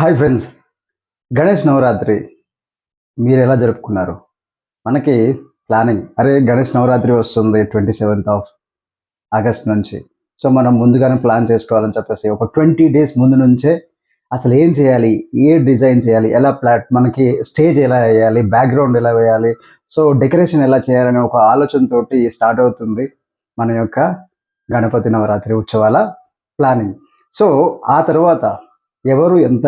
Hi friends. Ganesh Navratri మీరు ఎలా జరుపుకున్నారు? మనకి ప్లానింగ్. అరే గణేష్ నవరాత్రి వస్తుంది ట్వంటీ సెవెంత్ ఆఫ్ ఆగస్ట్ నుంచి. సో మనం ముందుగానే ప్లాన్ చేసుకోవాలని చెప్పేసి ఒక ట్వంటీ డేస్ ముందు నుంచే అసలు ఏం చేయాలి? ఏ డిజైన్ చేయాలి? ఎలా ప్లాట్? మనకి స్టేజ్ ఎలా వేయాలి? బ్యాక్గ్రౌండ్ ఎలా వేయాలి? సో డెకరేషన్ ఎలా చేయాలనే ఒక ఆలోచనతోటి స్టార్ట్ అవుతుంది మన యొక్క గణపతి నవరాత్రి ఉత్సవాల ప్లానింగ్. సో ఆ తర్వాత ఎవరు ఎంత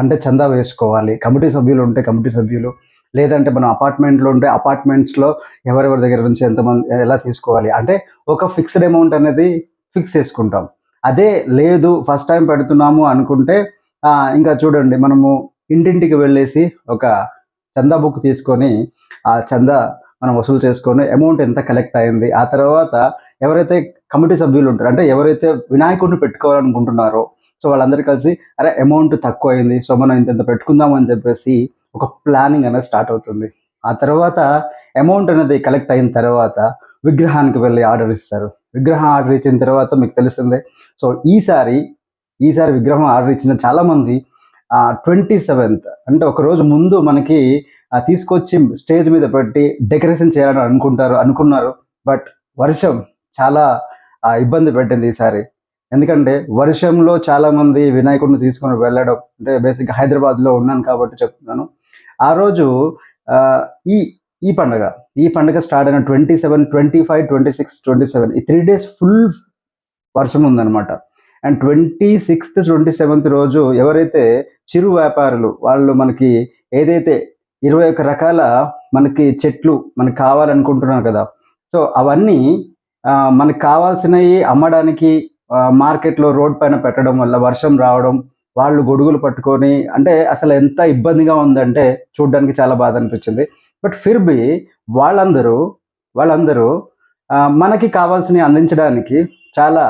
అంటే చందా వేసుకోవాలి? కమిటీ సభ్యులు ఉంటే కమిటీ సభ్యులు. లేదంటే మనం అపార్ట్మెంట్లో ఉంటే అపార్ట్మెంట్స్లో ఎవరెవరి దగ్గర నుంచి ఎంతమంది ఎలా తీసుకోవాలి? అంటే ఒక ఫిక్స్డ్ అమౌంట్ అనేది ఫిక్స్ చేసుకుంటాం. అదే లేదు ఫస్ట్ టైం పెడుతున్నాము అనుకుంటే ఇంకా చూడండి మనము ఇంటింటికి వెళ్ళేసి ఒక చందా బుక్ తీసుకొని ఆ చందా మనం వసూలు చేసుకొని అమౌంట్ ఎంత కలెక్ట్ అయింది ఆ తర్వాత ఎవరైతే కమిటీ సభ్యులు ఉంటారో అంటే ఎవరైతే వినాయకుడిని పెట్టుకోవాలనుకుంటున్నారో సో వాళ్ళందరూ కలిసి అరే అమౌంట్ తక్కువ అయింది సో మనం ఇంత పెట్టుకుందాం అని చెప్పేసి ఒక ప్లానింగ్ అనేది స్టార్ట్ అవుతుంది. ఆ తర్వాత అమౌంట్ అనేది కలెక్ట్ అయిన తర్వాత విగ్రహానికి వెళ్ళి ఆర్డర్ ఇస్తారు. విగ్రహం ఆర్డర్ ఇచ్చిన తర్వాత మీకు తెలిసిందే సో ఈసారి ఈసారి విగ్రహం ఆర్డర్ ఇచ్చిన చాలామంది ట్వంటీ సెవెంత్ అంటే ఒక రోజు ముందు మనకి తీసుకొచ్చి స్టేజ్ మీద పెట్టి డెకరేషన్ చేయాలని అనుకుంటారు అనుకున్నారు. బట్ వర్షం చాలా ఇబ్బంది పెట్టింది ఈసారి. ఎందుకంటే వర్షంలో చాలా మంది వినాయకుడిని తీసుకొని వెళ్ళడం అంటే బేసిక్గా హైదరాబాద్లో ఉన్నాను కాబట్టి చెప్తున్నాను. ఆ రోజు ఈ ఈ పండగ ఈ పండగ స్టార్ట్ అయిన twenty seven twenty five twenty six twenty seven ఈ త్రీ డేస్ ఫుల్ వర్షం ఉందన్నమాట. And twenty sixth twenty seventh రోజు ఎవరైతే చిరు వ్యాపారులు వాళ్ళు మనకి ఏదైతే ఇరవై ఒక్క రకాల మనకి చెట్లు మనకి కావాలనుకుంటున్నారు కదా సో అవన్నీ మనకు కావాల్సినవి అమ్మడానికి మార్కెట్లో రోడ్ పైన పెట్టడం వల్ల వర్షం రావడం వాళ్ళు గొడుగులు పట్టుకొని అంటే అసలు ఎంత ఇబ్బందిగా ఉందంటే చూడడానికి చాలా బాధ అనిపించింది. బట్ ఫిర్ బి వాళ్ళందరూ వాళ్ళందరూ మనకి కావాల్సినవి అందించడానికి చాలా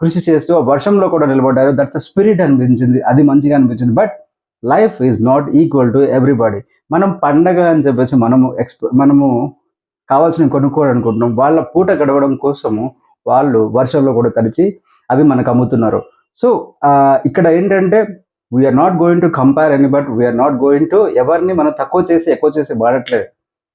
కృషి చేస్తూ వర్షంలో కూడా నిలబడ్డారు. దట్స్ అ స్పిరిట్ అనిపించింది. అది మంచిగా అనిపించింది. But life is not equal to everybody మనం పండగ అని చెప్పేసి మనము ఎక్స్ప మనము కావాల్సినవి కొనుక్కోవాలనుకుంటున్నాం. వాళ్ళ పూట గడవడం కోసము వాళ్ళు వర్షంలో కూడా తడిచి అవి మనకు అమ్ముతున్నారు. సో ఇక్కడ ఏంటంటే we're not going to compare any but we're not going to ఎవరిని మనం తక్కువ చేసి ఎక్కువ చేసి వాడట్లేదు.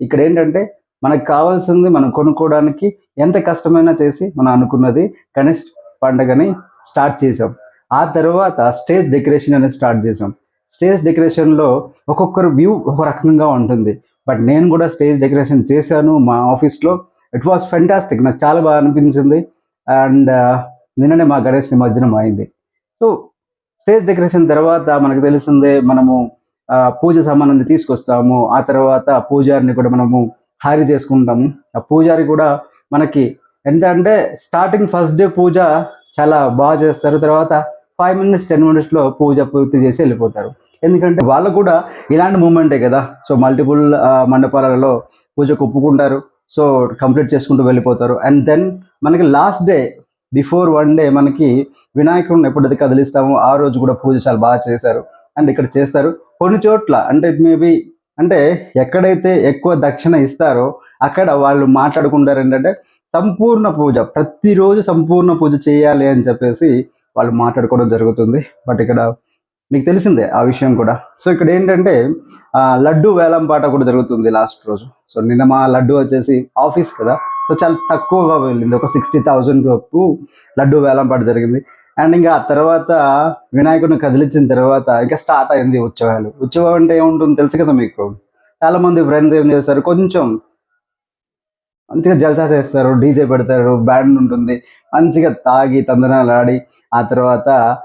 ఇక్కడ ఏంటంటే మనకు కావాల్సింది మనం కొనుక్కోవడానికి ఎంత కష్టమైనా చేసి మనం అనుకున్నది గణేష్ పండగని స్టార్ట్ చేసాం ఆ తర్వాత స్టేజ్ డెకరేషన్ అనేది స్టార్ట్ చేసాం స్టేజ్ డెకరేషన్లో ఒక్కొక్కరు వ్యూ ఒక రకంగా ఉంటుంది. బట్ నేను కూడా స్టేజ్ డెకరేషన్ చేశాను మా ఆఫీస్లో ఇట్ వాస్ ఫెంటాస్టిక్ నాకు చాలా బాగా అనిపించింది. అండ్ నిన్ననే మా గణేష్ నిమజ్జనం అయింది. సో స్టేజ్ డెకరేషన్ తర్వాత మనకు తెలిసిందే మనము పూజ సామాన్ని తీసుకొస్తాము. ఆ తర్వాత పూజారిని కూడా మనము హారీ చేసుకుంటాము. ఆ పూజారి కూడా మనకి ఎంత అంటే స్టార్టింగ్ ఫస్ట్ డే పూజ చాలా బాగా చేస్తారు. తర్వాత ఫైవ్ మినిట్స్ టెన్ మినిట్స్లో పూజ పూర్తి చేసి వెళ్ళిపోతారు. ఎందుకంటే వాళ్ళు కూడా ఇలాంటి మూమెంటే కదా. సో మల్టిపుల్ మండపాలలో పూజకు ఒప్పుకుంటారు. సో కంప్లీట్ చేసుకుంటూ వెళ్ళిపోతారు. అండ్ దెన్ మనకి last day before one day మనకి వినాయకుడిని ఎప్పుడైతే కదిలిస్తామో ఆ రోజు కూడా పూజ చాలా బాగా చేశారు. అండ్ ఇక్కడ చేస్తారు. కొన్ని చోట్ల అంటే మేబీ అంటే ఎక్కడైతే ఎక్కువ దక్షిణ ఇస్తారో అక్కడ వాళ్ళు మాట్లాడుకుంటారు ఏంటంటే సంపూర్ణ పూజ ప్రతిరోజు సంపూర్ణ పూజ చేయాలి అని చెప్పేసి వాళ్ళు మాట్లాడుకోవడం జరుగుతుంది. బట్ ఇక్కడ మీకు తెలిసిందే ఆ విషయం కూడా. సో ఇక్కడ ఏంటంటే లడ్డు వేలం పాట కూడా జరుగుతుంది లాస్ట్ రోజు. సో నిన్న మా లడ్డు వచ్చేసి ఆఫీస్ కదా సో చాలా తక్కువగా వెళ్ళింది. ఒక సిక్స్టీ థౌజండ్ వరకు లడ్డు వేలంపాట జరిగింది. అండ్ ఇంకా ఆ తర్వాత వినాయకుడిని కదిలించిన తర్వాత ఇంకా స్టార్ట్ అయింది ఉత్సవాలు. ఉత్సవం అంటే ఏముంటుంది తెలుసు కదా మీకు? చాలా మంది ఫ్రెండ్స్ ఏం చేస్తారు? కొంచెం మంచిగా జల్సా చేస్తారు డీజే పెడతారు బ్యాండ్ ఉంటుంది. మంచిగా తాగి తందనాలు ఆడి ఆ తర్వాత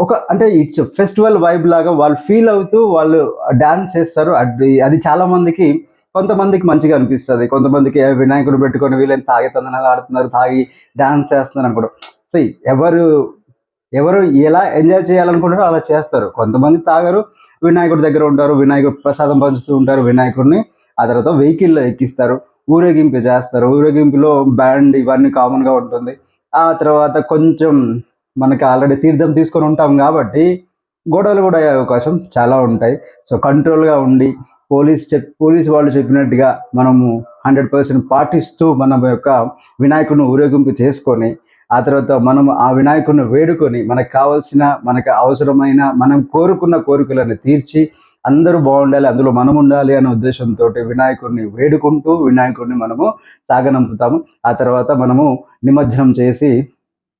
ఒక అంటే ఇట్స్ ఫెస్టివల్ వైబ్ లాగా వాళ్ళు ఫీల్ అవుతూ వాళ్ళు డ్యాన్స్ చేస్తారు. అది అది చాలా మందికి కొంతమందికి మంచిగా అనిపిస్తుంది. కొంతమందికి వినాయకుడు పెట్టుకొని వీళ్ళని తాగి తందనాలు ఆడుతున్నారు తాగి డాన్స్ చేస్తున్నారు అనుకోవడం సో ఎవరు ఎవరు ఎలా ఎంజాయ్ చేయాలనుకుంటారో అలా చేస్తారు. కొంతమంది తాగరు వినాయకుడి దగ్గర ఉంటారు వినాయకుడు ప్రసాదం పంచుతూ ఉంటారు వినాయకుడిని ఆ తర్వాత వెహికల్లో ఎక్కిస్తారు ఊరేగింపు చేస్తారు. ఊరేగింపులో బ్యాండ్ ఇవన్నీ కామన్గా ఉంటుంది. ఆ తర్వాత కొంచెం మనకి ఆల్రెడీ తీర్థం తీసుకొని ఉంటాం కాబట్టి గొడవలు కూడా అయ్యే అవకాశం చాలా ఉంటాయి. సో కంట్రోల్గా ఉండి పోలీస్ చెప్ పోలీస్ వాళ్ళు చెప్పినట్టుగా మనము హండ్రెడ్ పర్సెంట్ పాటిస్తూ మన యొక్క వినాయకుడిని ఊరేగింపు చేసుకొని ఆ తర్వాత మనం ఆ వినాయకుడిని వేడుకొని మనకు కావాల్సిన మనకు అవసరమైన మనం కోరుకున్న కోరికలను తీర్చి అందరూ బాగుండాలి అందులో మనం ఉండాలి అనే ఉద్దేశంతో వినాయకుడిని వేడుకుంటూ వినాయకుడిని మనము సాగనంపుతాము. ఆ తర్వాత మనము నిమజ్జనం చేసి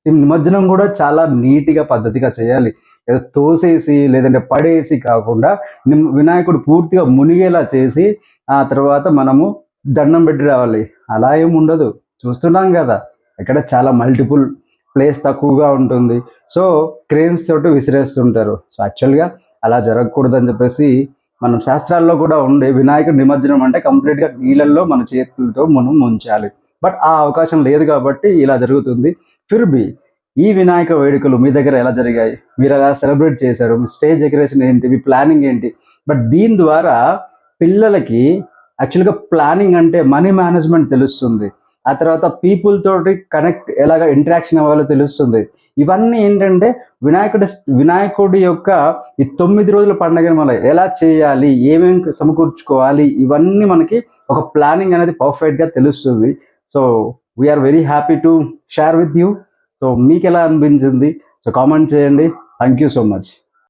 నిమజ్జనం కూడా చాలా నీట్గా పద్ధతిగా చేయాలి. ఏదో తోసేసి లేదంటే పడేసి కాకుండా వినాయకుడు పూర్తిగా మునిగేలా చేసి ఆ తర్వాత మనము దండం పెట్టి రావాలి. అలా ఏం ఉండదు. చూస్తున్నాం కదా ఇక్కడ చాలా మల్టిపుల్ ప్లేస్ తక్కువగా ఉంటుంది. సో క్రేన్స్ తోటి విసిరేస్తుంటారు. సో యాక్చువల్గా అలా జరగకూడదని చెప్పేసి మనం శాస్త్రాల్లో కూడా ఉండే వినాయకుడి నిమజ్జనం అంటే కంప్లీట్గా నీళ్ళల్లో మన చేతులతో మనం ముంచాలి. బట్ ఆ అవకాశం లేదు కాబట్టి ఇలా జరుగుతుంది. ఫిర్బీ ఈ వినాయక వేడుకలు మీ దగ్గర ఎలా జరిగాయి? మీరు ఎలా సెలబ్రేట్ చేశారు. మీ స్టేజ్ డెకరేషన్ ఏంటి? మీ ప్లానింగ్ ఏంటి? బట్ దీని ద్వారా పిల్లలకి యాక్చువల్గా ప్లానింగ్ అంటే మనీ మేనేజ్మెంట్ తెలుస్తుంది. ఆ తర్వాత పీపుల్ తోటి కనెక్ట్ ఎలాగ ఇంటరాక్షన్ అవ్వాలో తెలుస్తుంది. ఇవన్నీ ఏంటంటే వినాయకుడి వినాయకుడి యొక్క ఈ తొమ్మిది రోజుల పండుగను మనం ఎలా చేయాలి? ఏమేమి సమకూర్చుకోవాలి? ఇవన్నీ మనకి ఒక ప్లానింగ్ అనేది పర్ఫెక్ట్గా తెలుస్తుంది. So we're very happy to share with you so మీకు ఎలా అనిపించింది? సో కామెంట్ చేయండి. Thank you so much